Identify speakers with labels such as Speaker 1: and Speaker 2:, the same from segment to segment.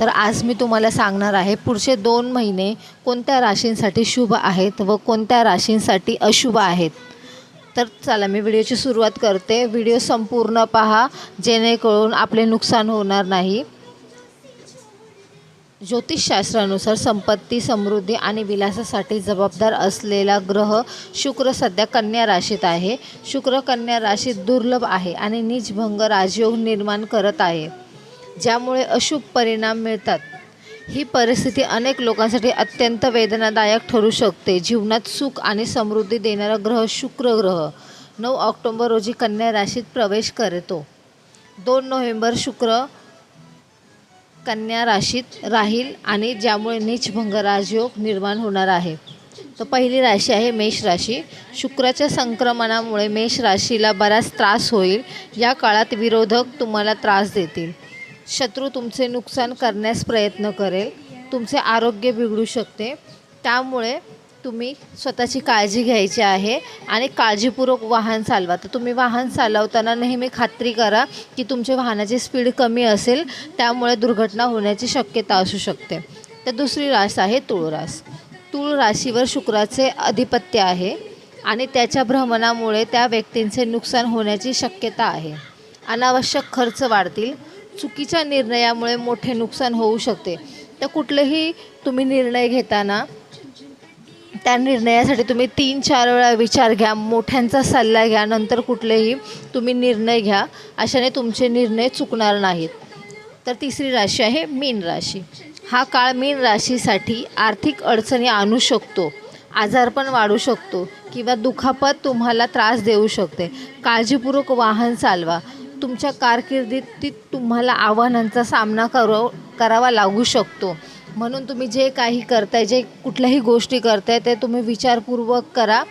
Speaker 1: तर आज मी तुम्हाला सांगणार आहे पुढचे दोन महिने कोणत्या राशींसाठी शुभ आहेत व कोणत्या राशींसाठी अशुभ आहेत. तर चला मी व्हिडिओची सुरुवात करते. व्हिडिओ संपूर्ण पहा जेणेकरून आपले नुकसान होणार नाही. ज्योतिषशास्त्रानुसार संपत्ती समृद्धी आणि विलासासाठी जबाबदार असलेला ग्रह शुक्र सध्या कन्या राशीत आहे. शुक्र कन्या राशीत दुर्लभ आहे आणि निजभंग राजयोग निर्माण करत आहे. ज्यामुळे अशुभ परिणाम मिळतात. ही परिस्थिती अनेक लोकांसाठी अत्यंत वेदनादायक ठरू शकते. जीवनात सुख आणि समृद्धी देणारा ग्रह शुक्र ग्रह. नऊ ऑक्टोंबर रोजी कन्या राशीत प्रवेश करतो. दोन नोव्हेंबर शुक्र कन्या राशीत राहील आणि ज्यामुळे नीचभंग राजयोग निर्माण होणार आहे. तर पहिली राशी आहे मेष राशी. शुक्राच्या संक्रमणामुळे मेष राशीला बराच त्रास होईल. या काळात विरोधक तुम्हाला त्रास देतील. शत्रू तुमचे नुकसान करण्यास प्रयत्न करेल. तुमचे आरोग्य बिघडू शकते. त्यामुळे तुम्ही स्वतःची काळजी घ्यायची आहे आणि काळजीपूर्वक वाहन चालवा. तर तुम्ही वाहन चालवताना नेहमी खात्री करा की तुमच्या वाहनाची स्पीड कमी असेल. त्यामुळे दुर्घटना होण्याची शक्यता असू शकते. तर दुसरी रास आहे तुळ रास तुळ राशीवर शुक्राचे अधिपत्य आहे आणि त्याच्या भ्रमणामुळे त्या व्यक्तींचे नुकसान होण्याची शक्यता आहे. अनावश्यक खर्च वाढतील. चुकीच्या निर्णयामुळे मोठे नुकसान होऊ शकते. तर कुठलेही तुम्ही निर्णय घेताना त्या निर्णयासाठी तुम्ही तीन चार वेळा विचार घ्या मोठ्यांचा सल्ला घ्या नंतर कुठलेही तुम्ही निर्णय घ्या अशाने तुमचे निर्णय चुकणार नाहीत. तर तिसरी राशी आहे मीन राशी. हा काळ मीन राशीसाठी आर्थिक अडचणी आणू शकतो आजारपण वाढू शकतो किंवा दुखापत तुम्हाला त्रास देऊ शकते. काळजीपूर्वक वाहन चालवा तुमच्या कारकिर्दीत ती तुम्हाला आव्हानांचा सामना करो करावा लागू शकतो. म्हणून तुम्ही जे काही करताय जे कुठल्याही गोष्टी करताय ते तुम्ही विचारपूर्वक करा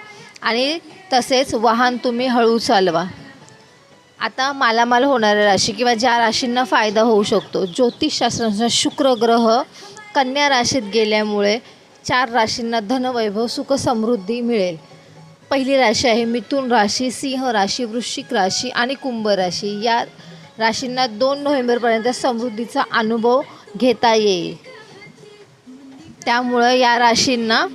Speaker 1: आणि तसेच वाहन तुम्ही हळू चालवा. आता मालामाल होणाऱ्या राशी किंवा ज्या राशींना फायदा होऊ शकतो. ज्योतिषशास्त्रानुसार शुक्र ग्रह कन्या राशीत गेल्यामुळे चार राशींना धनवैभव सुख समृद्धी मिळेल. पहिली राशी आहे मिथुन राशी सिंह राशी वृश्चिक राशी आणि कुंभ राशी. या राशींना दोन नोव्हेंबरपर्यंत समृद्धीचा अनुभव घेता येईल. त्यामुळं या राशींना